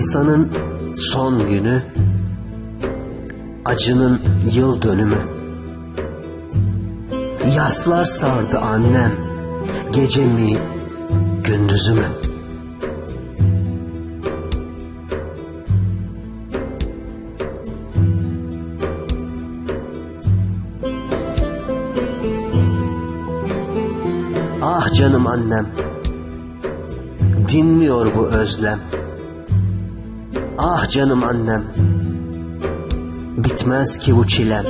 Nisan'ın son günü, acının yıl dönümü. Yaslar sardı annem, gecemi, gündüzümü. Ah canım annem, dinmiyor bu özlem. Ah canım annem, bitmez ki bu çilem.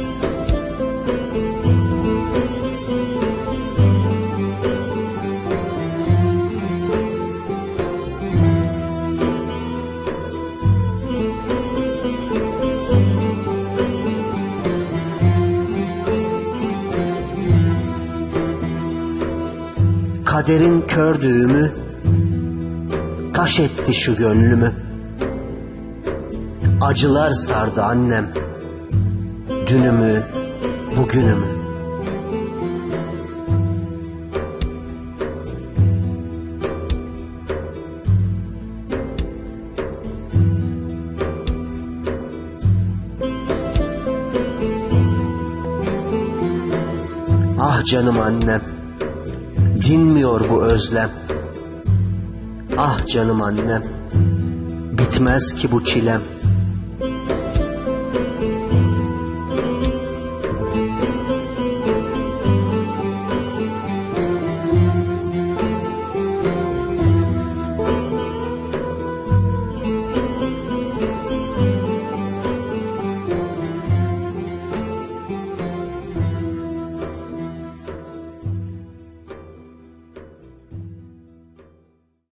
Kaderin kör düğümü taş etti şu gönlümü. Acılar sardı annem, dünümü, bugünümü. Ah canım annem, dinmiyor bu özlem. Ah canım annem, bitmez ki bu çilem.